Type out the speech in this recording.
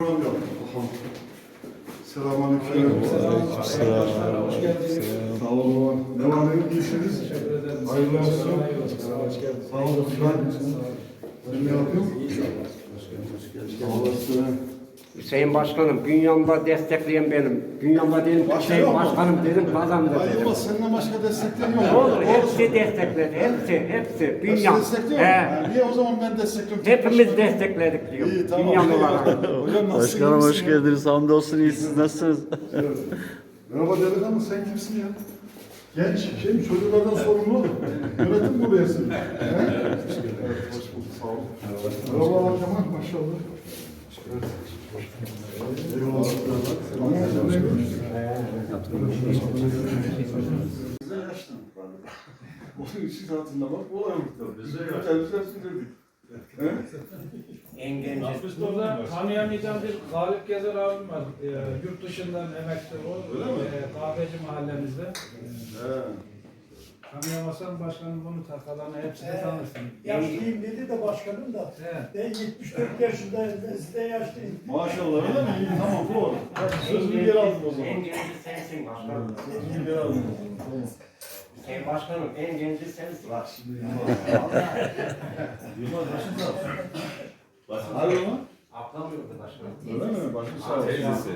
Program yaptık. Selamünaleyküm. Hoş geldiniz. Sağ olun. Ne var ne yok iyisiniz? Teşekkür ederim. Hayırlı olsun. Sağ olun. Ben ne yapıyorum? Sağ olasın. Hüseyin Başkanım, Bünyan'da destekleyen benim. Bünyan'da dedim, Başka Hüseyin yok mu? Başkanım dedim, kazandı Ay dedim. Allah senden başka destekleyen yok. Ne olur, Doğrusu. hepsi destekledi, hepsi, hepsi. Hepsi Bünyan. destekliyor mu? He. Ha, Niye o zaman ben destekliyorum? Hepimiz destekledik diyor. İyi tamam. Bünyan olarak. Hocam nasılsın? Başkanım hoş geldiniz. Hamdolsun iyi siz nasılsınız? Merhaba delikanlı sen kimsin ya? Genç, şey mi, çocuklardan sorumlu. Yönetim mi oluyorsun? He? Evet, hoş bulduk, sağ olun. Merhaba Kemal, maşallah. Evet. Yaşlandık. Onun için hatırlamak kolay oldu. Bize yaşlandık. He? En. Biz burada tanıyamayacağım bir Galip Gezer abim var. Ee, yurt dışından emekli o. Öyle mi? Ee, kahveci mahallemizde. He. Tanıyamasan başkanım bunu takalarını hepsini tanırsın. Yaşlıyım dedi de başkanım da. He. Ben 74 yaşındayım, ben size yaşlıyım. Maşallah öyle mi? İyi, tamam doğru. Sözünü geri aldım o zaman. En genci sensin başkanım. Sözünü geri aldım. Tamam. Hüseyin Başkanım, en genci sensin. Bak şimdi Yılmaz başın sağ olsun. Hadi lan. Atlamıyordu başkanım. Öyle mi? Başın sağ olsun.